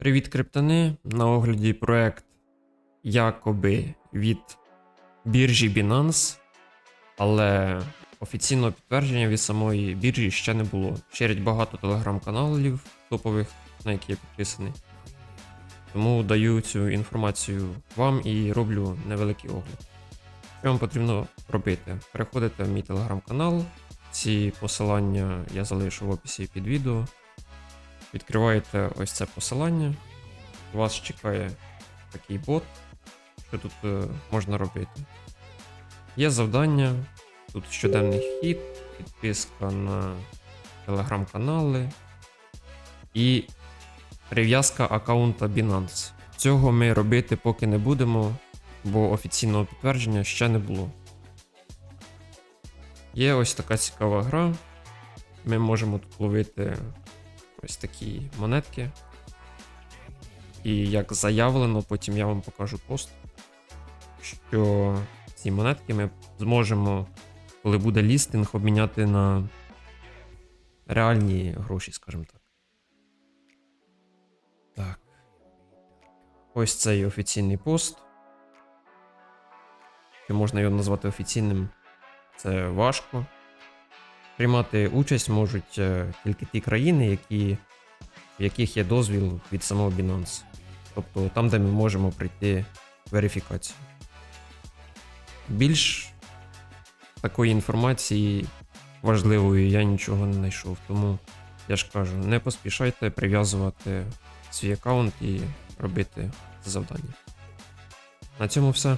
Привіт, криптони! На огляді проект якоби від біржі Binance, але офіційного підтвердження від самої біржі ще не було. Шерять багато телеграм-каналів топових, на які я підписаний. Тому даю цю інформацію вам і роблю невеликий огляд. Що вам потрібно робити? Переходите в мій телеграм-канал. Ці посилання я залишу в описі під відео. Відкриваєте ось це посилання. Вас чекає такий бот. Що тут е, можна робити? Є завдання, тут щоденний хід, підписка на телеграм-канали і прив'язка аккаунта Binance. Цього ми робити поки не будемо, бо офіційного підтвердження ще не було. Є ось така цікава гра. Ми можемо тут ловити ось такі монетки. І як заявлено, потім я вам покажу пост, що ці монетки ми зможемо, коли буде лістинг, обміняти на реальні гроші, скажімо так. Так. Ось цей офіційний пост. Чи можна його назвати офіційним? Це важко. Приймати участь можуть е, тільки ті країни, які, в яких є дозвіл від самого Binance. Тобто там, де ми можемо пройти верифікацію. Більш такої інформації важливої я нічого не знайшов. Тому я ж кажу, не поспішайте прив'язувати свій аккаунт і робити завдання. На цьому все.